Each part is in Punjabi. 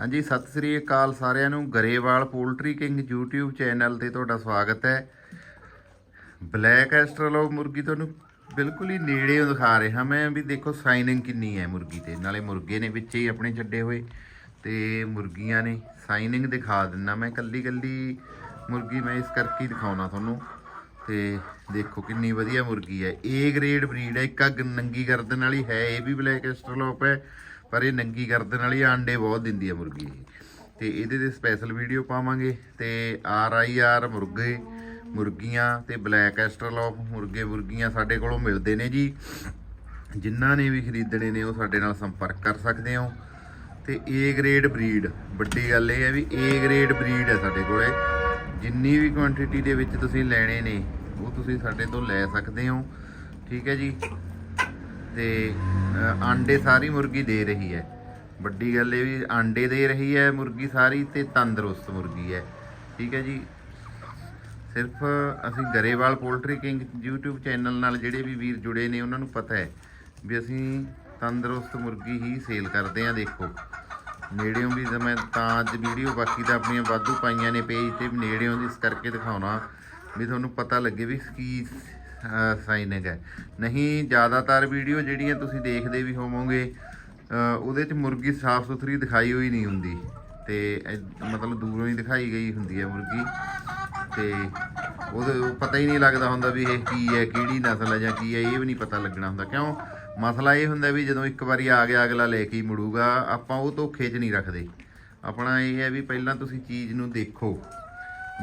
ਹਾਂਜੀ, ਸਤਿ ਸ੍ਰੀ ਅਕਾਲ ਸਾਰਿਆਂ ਨੂੰ। Grewal poultry king YouTube channel ਤੇ ਤੁਹਾਡਾ ਸਵਾਗਤ ਹੈ। ਬਲੈਕ ਐਸਟਰਲੋ ਮੁਰਗੀ ਤੁਹਾਨੂੰ ਬਿਲਕੁਲ ਹੀ ਨੇੜੇ ਦਿਖਾ ਰਿਹਾ ਮੈਂ ਵੀ ਦੇਖੋ ਸਾਈਨਿੰਗ ਕਿੰਨੀ ਹੈ ਮੁਰਗੀ ਤੇ। ਨਾਲੇ ਮੁਰਗੇ ਨੇ ਵਿੱਚ ਹੀ ਆਪਣੇ ਛੱਡੇ ਹੋਏ ਤੇ ਮੁਰਗੀਆਂ ਨੇ ਸਾਈਨਿੰਗ ਦਿਖਾ ਦਿੰਨਾ। ਮੈਂ ਕੱਲੀ ਕੱਲੀ ਮੁਰਗੀ ਮੈਂ ਇਸ ਕਰਕੇ ਦਿਖਾਉਣਾ ਤੁਹਾਨੂੰ। ਤੇ ਦੇਖੋ ਕਿੰਨੀ ਵਧੀਆ ਮੁਰਗੀ ਹੈ। ਏ ਗ੍ਰੇਡ ਬਰੀਡ ਹੈ। ਇੱਕ ਆ ਨੰਗੀ ਗਰਦਨ ਵਾਲੀ ਹੈ। ਇਹ ਵੀ ਬਲੈਕ ਐਸਟਰਲੋਪ ਹੈ। ਪਰ ਇਹ ਨੰਗੀ ਗਰਦਨ ਵਾਲੀ ਆਂਡੇ ਬਹੁਤ ਦਿੰਦੀ ਹੈ ਮੁਰਗੀ ਇਹ। ਤੇ ਇਹਦੇ ਤੇ ਸਪੈਸ਼ਲ ਵੀਡੀਓ ਪਾਵਾਂਗੇ ਤੇ ਆਰ ਆਈ ਆਰ ਮੁਰਗੇ, ਮੁਰਗੀਆਂ ਤੇ ਬਲੈਕ ਐਸਟਰਲੋਪ ਮੁਰਗੇ ਮੁਰਗੀਆਂ ਸਾਡੇ ਕੋਲੋਂ ਮਿਲਦੇ ਨੇ ਜੀ। ਜਿਨ੍ਹਾਂ ਨੇ ਵੀ ਖਰੀਦਣੇ ਨੇ ਉਹ ਸਾਡੇ ਨਾਲ ਸੰਪਰਕ ਕਰ ਸਕਦੇ ਹੋ। ਤੇ A ਗ੍ਰੇਡ ਬਰੀਡ ਵੱਡੀ ਗੱਲ ਇਹ ਹੈ ਵੀ A ਗ੍ਰੇਡ ਬਰੀਡ ਹੈ ਸਾਡੇ ਕੋਲੇ। ਜਿੰਨੀ ਵੀ ਕੁਆਂਟੀਟੀ ਦੇ ਵਿੱਚ ਤੁਸੀਂ ਲੈਣੇ ਨੇ, ਉਹ ਤੁਸੀਂ ਸਾਡੇ ਤੋਂ ਲੈ ਸਕਦੇ ਹੋ। ਠੀਕ ਹੈ ਜੀ? ਤੇ ਆਂਡੇ ਸਾਰੀ ਮੁਰਗੀ ਦੇ ਰਹੀ ਹੈ। ਵੱਡੀ ਗੱਲ ਇਹ ਵੀ ਆਂਡੇ ਦੇ ਰਹੀ ਹੈ ਮੁਰਗੀ ਸਾਰੀ ਤੇ ਤੰਦਰੁਸਤ ਮੁਰਗੀ ਹੈ। ਠੀਕ ਹੈ ਜੀ। ਸਿਰਫ ਅਸੀਂ Grewal poultry king YouTube channel ਨਾਲ ਜਿਹੜੇ ਵੀ ਵੀਰ ਜੁੜੇ ਨੇ, ਉਹਨਾਂ ਨੂੰ ਪਤਾ ਹੈ ਵੀ ਅਸੀਂ ਤੰਦਰੁਸਤ ਮੁਰਗੀ ਹੀ ਸੇਲ ਕਰਦੇ ਹਾਂ, ਦੇਖੋ। ਨੇੜਿਓਂ ਵੀ ਮੈਂ ਤਾਂ ਅੱਜ ਵੀਡੀਓ ਬਾਕੀ ਤਾਂ ਆਪਣੀਆਂ ਵਾਧੂ ਪਾਈਆਂ ਨੇ ਪੇਜ ਤੇ, ਨੇੜਿਓਂ ਦੀ ਇਸ ਕਰਕੇ ਦਿਖਾਉਣਾ ਵੀ ਤੁਹਾਨੂੰ ਪਤਾ ਲੱਗੇ ਵੀ ਕੀ ਸਾਈਨਿੰਗ ਹੈ ਨਹੀਂ, ਜ਼ਿਆਦਾਤਰ ਵੀਡੀਓ ਜਿਹੜੀਆਂ ਤੁਸੀਂ ਦੇਖਦੇ ਵੀ ਹੋਵੋਗੇ ਉਹਦੇ ਚ ਮੁਰਗੀ ਸਾਫ਼ ਸੁਥਰੀ ਦਿਖਾਈ ਹੋਈ ਨਹੀਂ ਹੁੰਦੀ। ਤੇ ਮਤਲਬ ਦੂਰੋਂ ਹੀ ਦਿਖਾਈ ਗਈ ਹੁੰਦੀ ਹੈ ਮੁਰਗੀ। ਤੇ ਉਹਦੇ ਉਹ ਪਤਾ ਹੀ ਨਹੀਂ ਲੱਗਦਾ ਹੁੰਦਾ ਵੀ ਇਹ ਕੀ ਹੈ, ਕਿਹੜੀ ਨਸਲ ਹੈ ਜਾਂ ਕੀ ਹੈ, ਇਹ ਵੀ ਨਹੀਂ ਪਤਾ ਲੱਗਣਾ ਹੁੰਦਾ। ਕਿਉਂ? ਮਸਲਾ ਇਹ ਹੁੰਦਾ ਵੀ ਜਦੋਂ ਇੱਕ ਵਾਰੀ ਆ ਗਿਆ, ਅਗਲਾ ਲੈ ਕੇ ਹੀ ਮੁੜੂਗਾ, ਆਪਾਂ ਉਹ ਧੋਖੇ 'ਚ ਨਹੀਂ ਰੱਖਦੇ। ਆਪਣਾ ਇਹ ਹੈ ਵੀ ਪਹਿਲਾਂ ਤੁਸੀਂ ਚੀਜ਼ ਨੂੰ ਦੇਖੋ,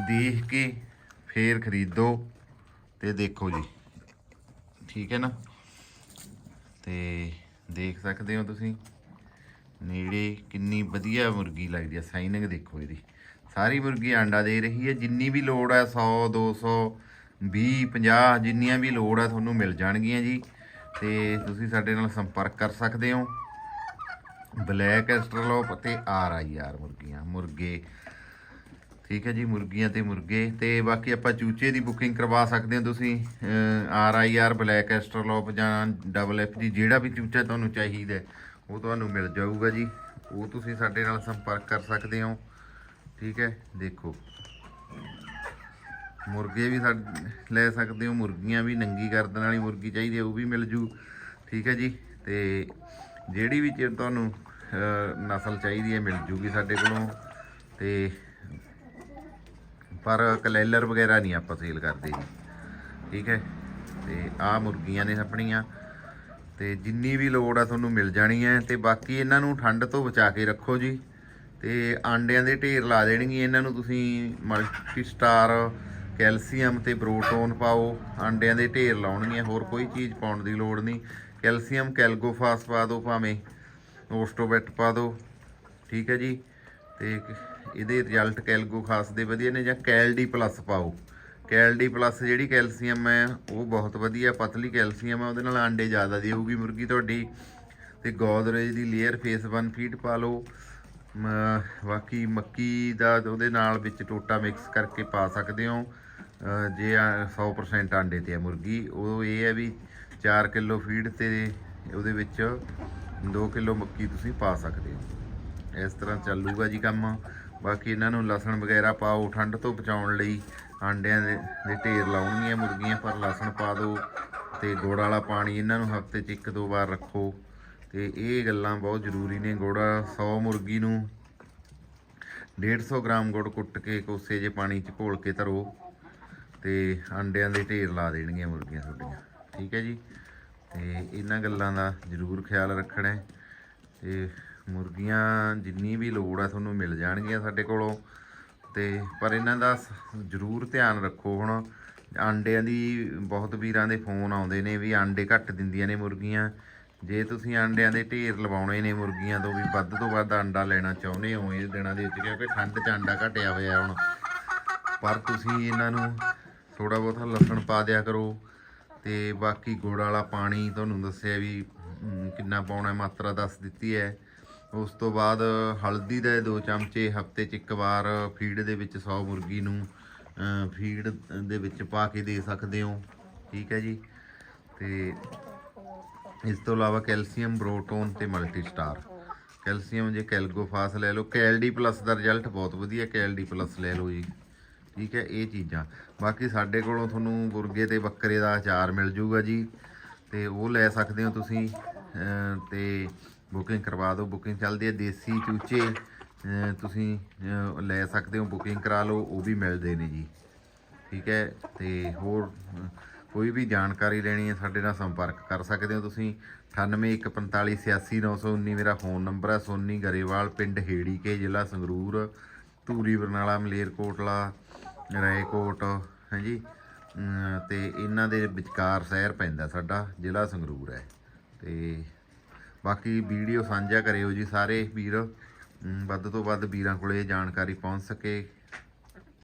ਦੇਖ ਕੇ ਫੇਰ ਖਰੀਦੋ ਤੇ ਦੇਖੋ ਜੀ। ਠੀਕ ਹੈ ਨਾ? ਤੇ ਦੇਖ ਸਕਦੇ ਹੋ ਤੁਸੀਂ, ਨੇੜੇ ਕਿੰਨੀ ਵਧੀਆ ਮੁਰਗੀ ਲੱਗਦੀ ਹੈ ਸਾਈਨਿੰਗ ਦੇਖੋ ਇਹਦੀ। ਸਾਰੀ ਮੁਰਗੀ ਆਂਡਾ ਦੇ ਰਹੀ ਹੈ, ਜਿੰਨੀ ਵੀ ਲੋੜ ਹੈ 100 200 20 50 ਜਿੰਨੀਆਂ ਵੀ ਲੋੜ ਹੈ ਤੁਹਾਨੂੰ ਮਿਲ ਜਾਣਗੀਆਂ ਜੀ। ਤੇ ਤੁਸੀਂ ਸਾਡੇ ਨਾਲ ਸੰਪਰਕ ਕਰ ਸਕਦੇ ਹੋ। ਬਲੈਕ ਐਸਟਰਲੋਪ ਤੇ ਆਰ ਆਈ ਆਰ ਮੁਰਗੀਆਂ, ਮੁਰਗੇ ਠੀਕ ਹੈ ਜੀ, ਮੁਰਗੀਆਂ ਤੇ ਮੁਰਗੇ। ਤੇ ਬਾਕੀ ਆਪਾਂ ਚੂਚੇ ਦੀ ਬੁਕਿੰਗ ਕਰਵਾ ਸਕਦੇ ਹੋ ਤੁਸੀਂ R I R black Australorp ਜਾਂ ਡਬਲ ਐਫ ਜੀ ਜਿਹੜਾ ਵੀ ਚੂਚਾ ਤੁਹਾਨੂੰ ਚਾਹੀਦਾ ਉਹ ਤੁਹਾਨੂੰ ਮਿਲ ਜਾਊਗਾ ਜੀ। ਉਹ ਤੁਸੀਂ ਸਾਡੇ ਨਾਲ ਸੰਪਰਕ ਕਰ ਸਕਦੇ ਹੋ। ਠੀਕ ਹੈ, ਦੇਖੋ। ਮੁਰਗੇ ਵੀ ਸਾਡ- ਲੈ ਸਕਦੇ ਹੋ, ਮੁਰਗੀਆਂ ਵੀ ਨੰਗੀ ਗਰਦਨ ਵਾਲੀ ਮੁਰਗੀ ਚਾਹੀਦੀ ਹੈ, ਉਹ ਵੀ ਮਿਲ ਜੂ। ਠੀਕ ਹੈ ਜੀ, ਤੇ ਜਿਹੜੀ ਵੀ ਚੀਜ਼ ਤੁਹਾਨੂੰ ਨਸਲ ਚਾਹੀਦੀ ਹੈ, ਮਿਲ ਜੂਗੀ ਸਾਡੇ ਕੋਲੋਂ। ਤੇ ਪਰ ਕਲੈਲਰ ਵਗੈਰਾ ਨਹੀਂ ਆਪਾਂ ਸੇਲ ਕਰਦੇ ਜੀ। ਠੀਕ ਹੈ? ਤੇ ਆਹ ਮੁਰਗੀਆਂ ਨੇ ਆਪਣੀਆਂ। ਤੇ ਜਿੰਨੀ ਵੀ ਲੋੜ ਆ ਤੁਹਾਨੂੰ ਮਿਲ ਜਾਣੀ ਹੈ। ਤੇ ਬਾਕੀ ਇਹਨਾਂ ਨੂੰ ਠੰਡ ਤੋਂ ਬਚਾ ਕੇ ਰੱਖੋ ਜੀ। ਤੇ ਆਂਡਿਆਂ ਦੇ ਢੇਰ ਲਾ ਦੇਣਗੇ ਇਹਨਾਂ ਨੂੰ ਤੁਸੀਂ। ਮਲਟੀ ਸਟਾਰ ਕੈਲਸ਼ੀਅਮ ਤੇ ਪ੍ਰੋਟੋਨ ਪਾਓ। ਆਂਡਿਆਂ ਦੇ ਢੇਰ ਲਾਉਣਗੀਆਂ ਹੋਰ ਕੋਈ ਚੀਜ਼ ਪਾਉਣ ਦੀ ਲੋੜ ਨਹੀਂ। ਕੈਲਸ਼ੀਅਮ ਕੈਲਗੋਫਾਸ ਪਾ ਦਿਓ ਭਾਵੇਂ। ਓਸਟੋਬੈਟ ਪਾ ਦਿਓ। ਠੀਕ ਹੈ ਜੀ? ਤੇ ਇਹਦੇ ਰਿਜ਼ਲਟ ਕੈਲਗੋ ਖਾਸ ਦੇ ਵਧੀਆ ਨੇ ਜਾਂ ਕੈਲਡੀ ਪਲੱਸ ਪਾਓ। ਕੈਲਡੀ ਪਲੱਸ ਜਿਹੜੀ ਕੈਲਸ਼ੀਅਮ ਹੈ, ਉਹ ਬਹੁਤ ਵਧੀਆ ਪਤਲੀ ਕੈਲਸ਼ੀਅਮ ਹੈ, ਉਹਦੇ ਨਾਲ ਆਂਡੇ ਜ਼ਿਆਦਾ ਦੇਊਗੀ ਮੁਰਗੀ ਤੁਹਾਡੀ। ਤੇ ਗੋਦਰੇਜ ਦੀ ਲੇਅਰ ਫੇਸ 1 ਫੀਡ ਪਾ ਲਓ। ਮ- ਬਾਕੀ ਮੱਕੀ ਦਾ ਉਹਦੇ ਨਾਲ ਵਿੱਚ ਟੋਟਾ ਮਿਕਸ ਕਰਕੇ ਪਾ ਸਕਦੇ ਹੋ। ਜੇ ਆ 100% ਆਂਡੇ ਤੇ ਹੈ ਮੁਰਗੀ, ਉਹ ਇਹ ਹੈ ਵੀ 4 ਕਿਲੋ ਫੀਡ ਤੇ ਉਹਦੇ ਵਿੱਚ 2 ਕਿਲੋ ਮੱਕੀ ਤੁਸੀਂ ਪਾ ਸਕਦੇ ਹੋ। ਇਸ ਤਰ੍ਹਾਂ ਚੱਲੂਗਾ ਜੀ ਕੰਮ। ਬਾਕੀ ਇਹਨਾਂ ਨੂੰ ਲਸਣ ਵਗੈਰਾ ਪਾਓ ਠੰਡ ਤੋਂ ਬਚਾਉਣ ਲਈ ਆਂਡਿਆਂ ਦੇ ਦੇ ਢੇਰ ਲਾਉਣਗੀਆਂ, ਮੁਰਗੀਆਂ, ਪਰ ਲਸਣ ਪਾ ਦਿਓ ਤੇ ਗੁੜ ਵਾਲਾ ਪਾਣੀ ਇਹਨਾਂ ਨੂੰ ਹਫ਼ਤੇ 'ਚ ਇੱਕ ਦੋ ਵਾਰ ਰੱਖੋ ਤੇ ਇਹ ਗੱਲਾਂ ਬਹੁਤ ਜ਼ਰੂਰੀ ਨੇ। ਗੁੜ 100 ਮੁਰਗੀ ਨੂੰ 150 ਗ੍ਰਾਮ ਗੁੜ ਕੁੱਟ ਕੇ ਕੋਸੇ ਜੇ ਪਾਣੀ 'ਚ ਘੋਲ ਕੇ ਧਰੋ ਤੇ ਆਂਡਿਆਂ ਦੇ ਢੇਰ ਲਾ ਦੇਣਗੀਆਂ ਮੁਰਗੀਆਂ ਤੁਹਾਡੀਆਂ। ਠੀਕ ਹੈ ਜੀ? ਤੇ ਇਹਨਾਂ ਗੱਲਾਂ ਦਾ ਜ਼ਰੂਰ ਖਿਆਲ ਰੱਖਣਾ ਹੈ ਤੇ ਮੁਰਗੀਆਂ ਜਿੰਨੀ ਵੀ ਲੋੜ ਆ ਤੁਹਾਨੂੰ ਮਿਲ ਜਾਣਗੀਆਂ ਸਾਡੇ ਕੋਲੋਂ। ਤੇ ਪਰ ਇਹਨਾਂ ਦਾ ਸ- ਜ਼ਰੂਰ ਧਿਆਨ ਰੱਖੋ ਹੁਣ। ਆਂਡਿਆਂ ਦੀ ਬਹੁਤ ਵੀਰਾਂ ਦੇ ਫੋਨ ਆਉਂਦੇ ਨੇ ਵੀ ਆਂਡੇ ਘੱਟ ਦਿੰਦੀਆਂ ਨੇ ਮੁਰਗੀਆਂ। ਜੇ ਤੁਸੀਂ ਆਂਡਿਆਂ ਦੇ ਢੇਰ ਲਵਾਉਣੇ ਨੇ ਮੁਰਗੀਆਂ ਤੋਂ ਵੀ ਵੱਧ ਤੋਂ ਵੱਧ ਆਂਡਾ ਲੈਣਾ ਚਾਹੁੰਦੇ ਹੋ ਇਹ ਦਿਨਾਂ ਦੇ ਵਿੱਚ, ਕਿਉਂਕਿ ਠੰਡ 'ਚ ਆਂਡਾ ਘਟਿਆ ਹੋਇਆ ਹੁਣ। ਪਰ ਤੁਸੀਂ ਇਹਨਾਂ ਨੂੰ ਥੋੜਾ ਬਹੁਤਾ ਲਸਣ ਪਾ ਦਿਆ ਕਰੋ ਤੇ ਬਾਕੀ ਗੁੜ ਵਾਲਾ ਪਾਣੀ ਤੁਹਾਨੂੰ ਦੱਸਿਆ ਵੀ ਕਿੰਨਾ ਪਾਉਣਾ ਮਾਤਰਾ ਦੱਸ ਦਿੱਤੀ ਹੈ। ਉਸ ਤੋਂ ਬਾਅਦ ਹਲਦੀ ਦੇ 2 ਚਮਚੇ, ਹਫ਼ਤੇ 'ਚ ਇੱਕ ਵਾਰ ਫੀਡ ਦੇ ਵਿੱਚ 100 ਮੁਰਗੀ ਨੂੰ ਫੀਡ ਦੇ ਵਿੱਚ ਪਾ ਕੇ ਦੇ ਸਕਦੇ ਹੋ। ਠੀਕ ਹੈ ਜੀ? ਤੇ ਇਸ ਤੋਂ ਇਲਾਵਾ ਕੈਲਸ਼ੀਅਮ, ਬਰੋਟੋਨ ਤੇ ਮਲਟੀ ਸਟਾਰ ਕੈਲਸ਼ੀਅਮ ਜੇ ਕੈਲਗੋਫਾਸ ਲੈ ਲਓ, ਕੈਲਡੀ ਪਲੱਸ ਦਾ ਰਿਜ਼ਲਟ ਬਹੁਤ ਵਧੀਆ, ਕੈਲਡੀ ਪਲੱਸ ਲੈ ਲਓ ਜੀ। ਠੀਕ ਹੈ, ਇਹ ਚੀਜ਼ਾਂ। ਬਾਕੀ ਸਾਡੇ ਕੋਲੋਂ ਤੁਹਾਨੂੰ ਮੁਰਗੇ ਤੇ ਬੱਕਰੇ ਦਾ ਅਚਾਰ ਮਿਲ ਜੂਗਾ ਜੀ। ਤੇ ਉਹ ਲੈ ਸਕਦੇ ਹੋ ਤੁਸੀਂ, ਅਹ, ਤੇ ਬੁਕਿੰਗ ਕਰਵਾ ਦਿਓ ਬੁਕਿੰਗ ਚੱਲਦੀ ਹੈ ਦੇਸੀ ਚੂਚੇ ਤੁਸੀਂ ਲੈ ਸਕਦੇ ਹੋ ਬੁਕਿੰਗ ਕਰਾ ਲਓ ਉਹ ਵੀ ਮਿਲਦੇ ਨੇ ਜੀ। ਠੀਕ ਹੈ ਤੇ ਹੋਰ ਕੋਈ ਵੀ ਜਾਣਕਾਰੀ ਲੈਣੀ ਹੈ ਸਾਡੇ ਨਾਲ ਸੰਪਰਕ ਕਰ ਸਕਦੇ ਹੋ ਤੁਸੀਂ। 9814586919 ਮੇਰਾ ਫੋਨ ਨੰਬਰ ਹੈ ਸੋਨੀ ਗਰੇਵਾਲ ਪਿੰਡ ਹੇੜੀ ਕੇ ਜ਼ਿਲ੍ਹਾ ਸੰਗਰੂਰ ਧੂਰੀ ਬਰਨਾਲਾ ਮਲੇਰਕੋਟਲਾ ਰਾਏਕੋਟ ਹਾਂਜੀ। ਅਮ, ਤੇ ਇਹਨਾਂ ਦੇ ਵਿਚਕਾਰ ਸ਼ਹਿਰ ਪੈਂਦਾ ਸਾਡਾ ਜ਼ਿਲ੍ਹਾ ਸੰਗਰੂਰ ਹੈ। ਤੇ ਬਾਕੀ ਵੀਡੀਓ ਸਾਂਝਾ ਕਰਿਓ ਜੀ ਸਾਰੇ ਵੀਰ। ਵੱਧ ਤੋਂ ਵੱਧ ਵੀਰਾਂ ਕੋਲੇ ਇਹ ਜਾਣਕਾਰੀ ਪਹੁੰਚ ਸਕੇ।